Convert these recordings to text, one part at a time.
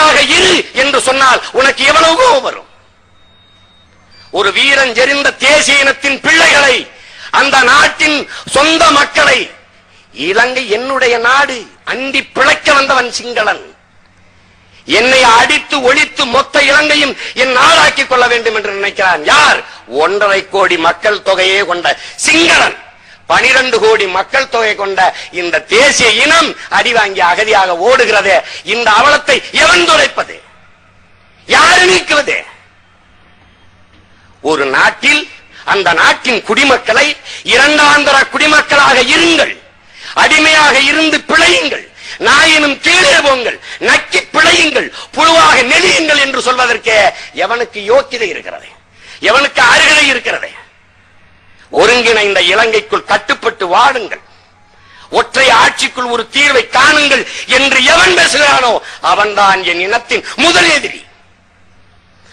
அடிமையாக இரு என்று சொன்னால் உனக்கு எவ்வளவு கோபம் வரும்? ஒரு வீரன் ஜெரிந்த தேசிய இனத்தின் பிள்ளைகளை அந்த நாட்டின் சொந்த மக்களை இலங்கை என்னுடைய நாடு அண்டி பிழைக்க வந்தவன் சிங்களன். என்னை அடித்து ஒழித்து மொத்த இலங்கையும் என் நாடாக்கிக் கொள்ள வேண்டும் என்று நினைக்கிறான். யார்? ஒன்றரை கோடி மக்கள் தொகையே கொண்ட சிங்களன். பனிரெண்டு கோடி மக்கள் தொகை கொண்ட இந்த தேசிய இனம் அடிவாங்கி அகதியாக ஓடுகிறது. இந்த அவலத்தை எவன் துடைப்பது? யாரு நீக்குவது? ஒரு நாட்டில் அந்த நாட்டின் குடிமக்களை இரண்டாந்தர குடிமக்களாக இருங்கள். அடிமையாக இருந்து பிழையுங்கள். நாயினும் கீழே போங்கள். நக்கி பிழையுங்கள். புழுவாக நெளியுங்கள் என்று சொல்வதற்கு எவனுக்கு யோக்கியதை இருக்கிறது? எவனுக்கு அருகதை இருக்கிறது? ஒருங்கிணைந்த இலங்கைக்குள் கட்டுப்பட்டு வாடுங்கள். ஒற்றை ஆட்சிக்குள் ஒரு தீர்வை காணுங்கள் என்று எவன் பேசுகிறானோ அவன்தான் என் இனத்தின் முதல் எதிரி.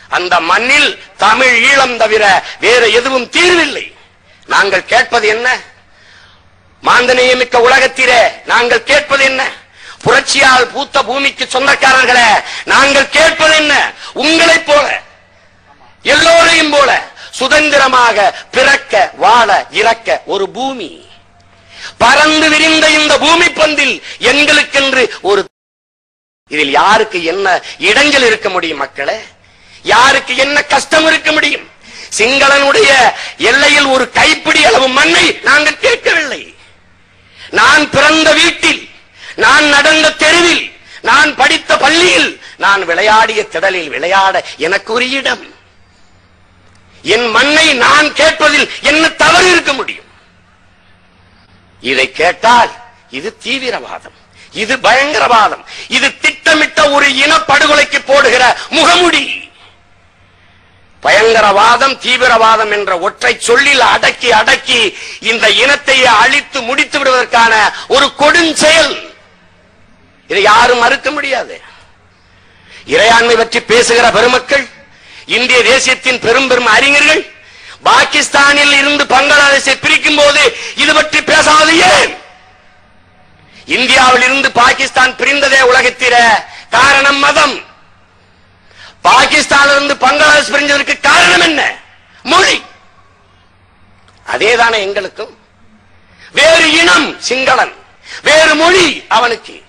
அந்த மண்ணில் தமிழ் ஈழம் தவிர வேற எதுவும் தீர்வில்லை. நாங்கள் கேட்பது என்ன? மாந்தநேயமிக்க உலகத்திலே நாங்கள் கேட்பது என்ன? புரட்சியால் பூத்த பூமிக்கு சொந்தக்காரர்களே நாங்கள் கேட்பது என்ன? உங்களைப் போல எல்லோரையும் போல. சுதந்திரமாக பிறக்க வாழ இறக்க ஒரு பூமி. பறந்து விரிந்த இந்த பூமி பந்தில் எங்களுக்கென்று ஒரு இதில் யாருக்கு என்ன இடைஞ்சல் இருக்க முடியும் மக்களே? யாருக்கு என்ன கஷ்டம் இருக்க முடியும்? சிங்களனுடைய எல்லையில் ஒரு கைப்பிடி அளவு மண்ணை நாங்கள் கேட்கவில்லை. நான் பிறந்த வீட்டில் நான் நடந்த தெருவில் நான் படித்த பள்ளியில் நான் விளையாடிய திடலில் விளையாட எனக்கு ஒரு இடம். என் மண்ணை நான் கேட்பதில் என்ன தவறு இருக்க முடியும்? இதை கேட்டால் இது தீவிரவாதம் இது பயங்கரவாதம் இது திட்டமிட்ட ஒரு இனப்படுகொலைக்கு போடுகிற முகமுடி. பயங்கரவாதம் தீவிரவாதம் என்ற ஒற்றை சொல்லில் அடக்கி அடக்கி இந்த இனத்தை அழித்து முடித்து விடுவதற்கான ஒரு கொடுஞ்செயல். இதை யாரும் மறுக்க முடியாது. இறையாண்மை பற்றி பேசுகிற பெருமக்கள் இந்திய தேசியத்தின் பெரும் பெரும் அறிஞர்கள் பாகிஸ்தானில் இருந்து பங்களாதேஷை பிரிக்கும் போது இது பற்றி பேசாது ஏன்? இந்தியாவில் இருந்து பாகிஸ்தான் பிரிந்ததே உலகத்தில காரணம் மதம். பாகிஸ்தானில் இருந்து பங்களாதேஷ் பிரிஞ்சதற்கு காரணம் என்ன? மொழி. அதேதானே எங்களுக்கும். வேறு இனம் சிங்களன். வேறு மொழி அவனுக்கு.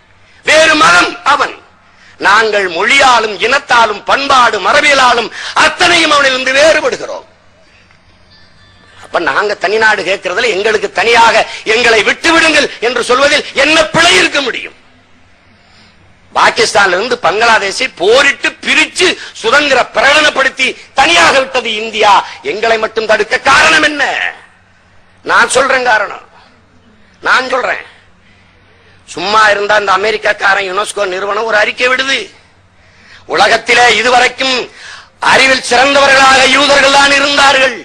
வேறு மதம் அவன். நாங்கள் மொழியாலும் இனத்தாலும் பண்பாடு மரபியலாலும் அத்தனையும் அவனிலிருந்து வேறுபடுகிறோம். அப்ப நாங்க தனிநாடு கேட்கிறதுல எங்களுக்கு தனியாக எங்களை விட்டு விடுங்கள் என்று சொல்வதில் என்ன பிழை இருக்க முடியும்? பாகிஸ்தான்ல இருந்து பங்களாதேஷை போரிட்டு பிரிச்சு சுதந்திர பிரகடனப்படுத்தி தனியாக விட்டது இந்தியா. எங்களை மட்டும் தடுக்க காரணம் என்ன? நான் சொல்றேன் காரணம். நான் சொல்றேன். சும்மா இருந்தா இந்த அமெரிக்காக்காரன் யுனெஸ்கோ நிறுவனம் ஒரு அறிக்கை விடுது. உலகத்திலே இதுவரைக்கும் அறிவில் சிறந்தவர்களாக யூதர்கள் தான் இருந்தார்கள்.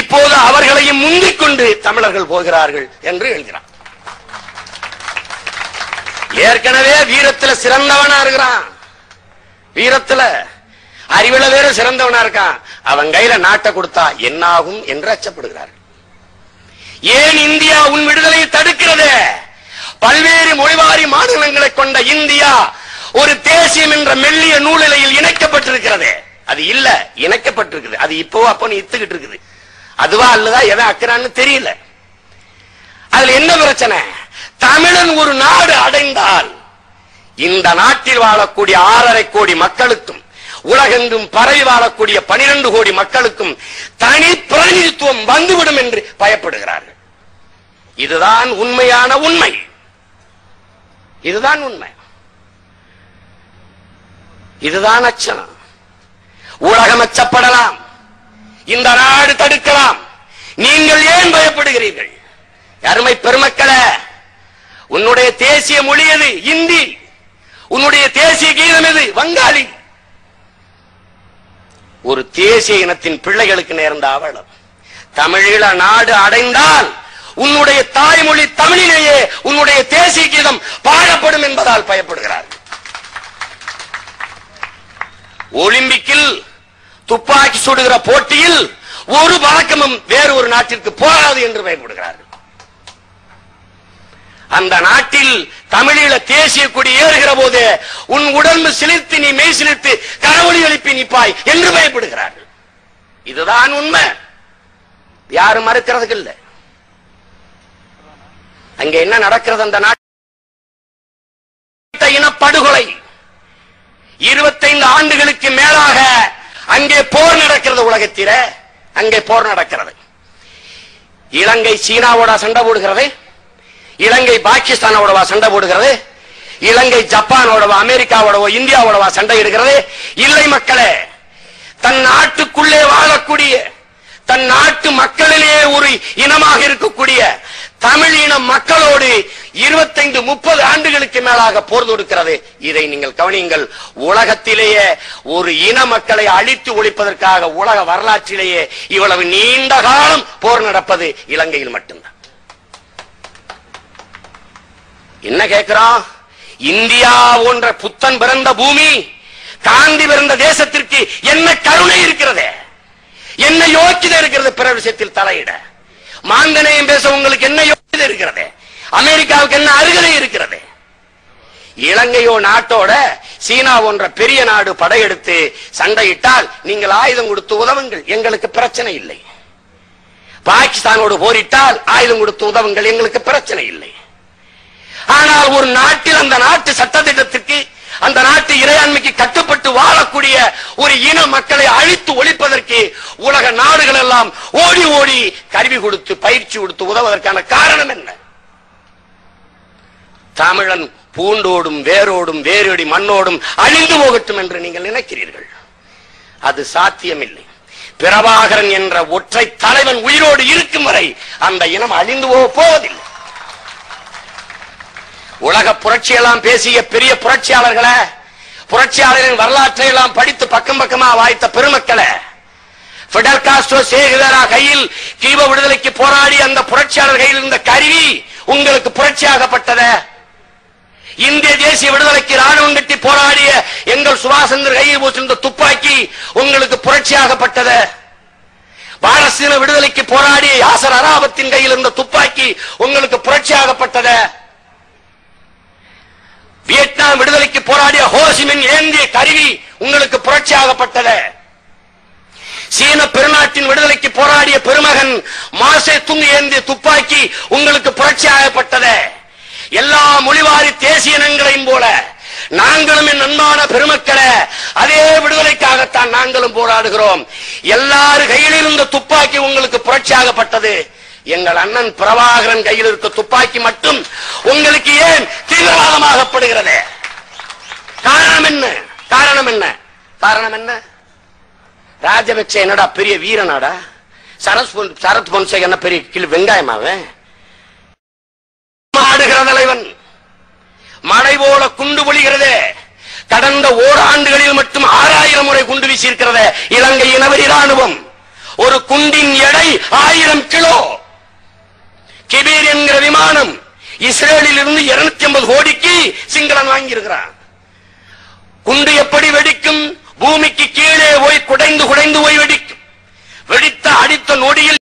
இப்போது அவர்களையும் முந்திக் கொண்டு தமிழர்கள் போகிறார்கள் என்று எழுதினார் ஏற்கனவே வீரத்துல சிறந்தவனா இருக்கிறான். வீரத்துல அறிவுல வேற சிறந்தவனா இருக்கான். அவன் கையில நாட்டை கொடுத்தா என்னாகும் என்று அச்சப்படுகிறார்கள். ஏன் இந்தியா உன் விடுதலையை தடுக்கிறதே? பல்வேறு மொழிவாரி மாநிலங்களை கொண்ட இந்தியா ஒரு தேசியம் என்ற மெல்லிய நூலிலையில் இணைக்கப்பட்டிருக்கிறது. அது இல்ல இணைக்கப்பட்டிருக்குது. அது இப்போ அப்போ இத்துக்கிட்டு இருக்குது அதுவா அல்லதா எதை அக்கிறான்னு தெரியல. அதுல என்ன பிரச்சனை? தமிழன் ஒரு நாடு அடைந்தால் இந்த நாட்டில் வாழக்கூடிய ஆறரை கோடி மக்களுக்கும் உலகெங்கும் பரவி வாழக்கூடிய பனிரெண்டு கோடி மக்களுக்கும் தனி பிரதிநிதித்துவம் வந்துவிடும் என்று பயப்படுகிறார்கள். இதுதான் உண்மையான உண்மை. இதுதான் உண்மை. இதுதான் அச்சனம் உலகம் அச்சப்படலாம். இந்த நாடு தடுக்கலாம். நீங்கள் ஏன் பயப்படுகிறீர்கள்? அருமை பெருமக்களே உன்னுடைய தேசிய மொழி எது? இந்தி. உன்னுடைய தேசிய கீதம் எது? வங்காளி. ஒரு தேசிய இனத்தின் பிள்ளைகளுக்கு நேர்ந்த அவலம் தமிழீழ நாடு அடைந்தால் உன்னுடைய தாய்மொழி தமிழிலேயே உன்னுடைய தேசிய கீதம் பாடப்படும் என்பதால் பயப்படுகிறார்கள் ஒலிம்பிக்கில் துப்பாக்கி சுடுகிற போட்டியில் ஒரு பழக்கமும் வேறு ஒரு நாட்டிற்கு போகாது என்று பயப்படுகிறார்கள். அந்த நாட்டில் தமிழீழ தேசிய கொடி ஏறுகிற போது உன் உடம்பு சிலிர்த்து நீ மெய் சிலிர்த்து கரவொலி எழுப்பி நிப்பாய் என்று பயப்படுகிறார்கள். இதுதான் உண்மை. யாரும் மறுக்கிறதுக்கு இல்ல. அங்க என்ன நடக்கிறது அந்த நாட்டு இனப்படுகொலை. இருபத்தைந்து ஆண்டுகளுக்கு மேலாக அங்கே போர் நடக்கிறது உலகத்தில. அங்கே போர் நடக்கிறது. இலங்கை சீனாவோட சண்டை போடுகிறது. இலங்கை பாகிஸ்தானோடவா சண்டை போடுகிறது. இலங்கை ஜப்பானோடவா அமெரிக்காவோடவா இந்தியாவோடவா சண்டை இடுகிறது இல்லை மக்களே தன் நாட்டுக்குள்ளே வாழக்கூடிய தன் நாட்டு மக்களிலேயே ஒரு இனமாக இருக்கக்கூடிய தமிழ் இன மக்களோடு இருபத்தைந்து முப்பது ஆண்டுகளுக்கு மேலாக போர் தொடுக்கிறது. இதை நீங்கள் கவனியுங்கள். உலகத்திலேயே ஒரு இன மக்களை அழித்து ஒழிப்பதற்காக உலக வரலாற்றிலேயே இவ்வளவு நீண்ட காலம் போர் நடப்பது இலங்கையில் மட்டும்தான். என்ன கேட்கிறோம் இந்தியா போன்ற புத்தன் பிறந்த பூமி காந்தி பிறந்த தேசத்திற்கு என்ன கருணை இருக்கிறது? என்ன யோக்கியதை இருக்கிறது? பிற விஷயத்தில் தலையிட. மாந்தனையும் பேச உங்களுக்கு என்ன யோகிதை இருக்கிறது? அமெரிக்காவுக்கு என்ன அருகதை இருக்கிறது? இலங்கையோ நாட்டோட சீனா போன்ற பெரிய நாடு படையெடுத்து சண்டையிட்டால் நீங்கள் ஆயுதம் கொடுத்து உதவுங்கள். எங்களுக்கு பிரச்சனை இல்லை. பாகிஸ்தானோடு போரிட்டால் ஆயுதம் கொடுத்து உதவுங்கள். எங்களுக்கு பிரச்சனை இல்லை. ஆனால் ஒரு நாட்டில் அந்த நாட்டு சட்டத்திட்டத்திற்கு அந்த நாட்டு இறையாண்மைக்கு கட்டுப்பட்டு வாழக்கூடிய ஒரு இன மக்களை அழித்து ஒழிப்ப உலக நாடுகள் எல்லாம் ஓடி ஓடி கருவி கொடுத்து பயிற்சி கொடுத்து உதவுவதற்கான காரணம் என்ன? தமிழன் பூண்டோடும் வேரோடும் வேரோடி மண்ணோடும் அழிந்து போகட்டும் என்று நீங்கள் நினைக்கிறீர்கள். அது சாத்தியமில்லை. பிரபாகரன் என்ற ஒற்றை தலைவன் உயிரோடு இருக்கும் வரை அந்த இனம் அழிந்து போக போவதில்லை. உலக புரட்சியெல்லாம் பேசிய பெரிய புரட்சியாளர்களை புரட்சியாளரின் வரலாற்றை எல்லாம் படித்து பக்கம் பக்கமா வாய்த்த பெருமக்களை பிடல் காஸ்ட்ரோ சேகுவேரா கையில் கீப விடுதலைக்கு போராடி அந்த புரட்சியாளர் கையில் இருந்த கருவி உங்களுக்கு புரட்சியாகப்பட்டத. இந்திய தேசிய விடுதலைக்கு ராணுவம் கட்டி போராடிய எங்கள் சுபாசந்திர கையில் போட்டிருந்த துப்பாக்கி உங்களுக்கு புரட்சியாகப்பட்டத. பாலஸ்தீன விடுதலைக்கு போராடிய யாசர் அராபத்தின் கையில் இருந்த துப்பாக்கி உங்களுக்கு புரட்சியாகப்பட்டத. வியட்நாம் விடுதலைக்கு போராடிய ஹோசிமின் ஏந்திய கருவி உங்களுக்கு புரட்சியாகப்பட்டது சீன பெருநாட்டின் விடுதலைக்கு போராடிய பெருமகன் மாசே துங் ஏந்திய துப்பாக்கி உங்களுக்கு புரட்சி ஆகப்பட்டதே. எல்லா மொழிவாரி தேசிய இனங்களையும் போல நாங்களும் என் அன்பான பெருமக்களே அதே விடுதலைக்காகத்தான் நாங்களும் போராடுகிறோம். எல்லாரு கையில் இருந்த துப்பாக்கி உங்களுக்கு புரட்சியாகப்பட்டது எங்கள் அண்ணன் பிரபாகரன் கையில் இருக்க துப்பாக்கி மட்டும் உங்களுக்கு ஏன் தீவிரவாதமாகப்படுகிறது? காரணம் என்ன? காரணம் என்ன? காரணம் என்ன? ராஜபக்சே என்னடா பெரிய வீரனாடா? சரத் பொன்- சரத் பொன்சேக என்ன பெரிய கிளி வெங்காயமாவன் ஆடுகிற தலைவன். மழை போல குண்டு பொழிகிறதே. கடந்த ஓராண்டுகளில் மட்டும் ஆறாயிரம் முறை குண்டு வீசியிருக்கிறது. இலங்கை இனவரி ராணுவம் ஒரு குண்டின் எடை ஆயிரம் கிலோ. கிபீர் என்கிற விமானம் இஸ்ரேலில் இருந்து இருநூத்தி ஐம்பது கோடிக்கு சிங்களன் வாங்கியிருக்கிறான். குண்டு எப்படி வெடிக்கும்? பூமிக்கு கீழே போய் குடைந்து குடைந்து போய் வெடிக்கும். வெடித்த அடித்த நொடியில்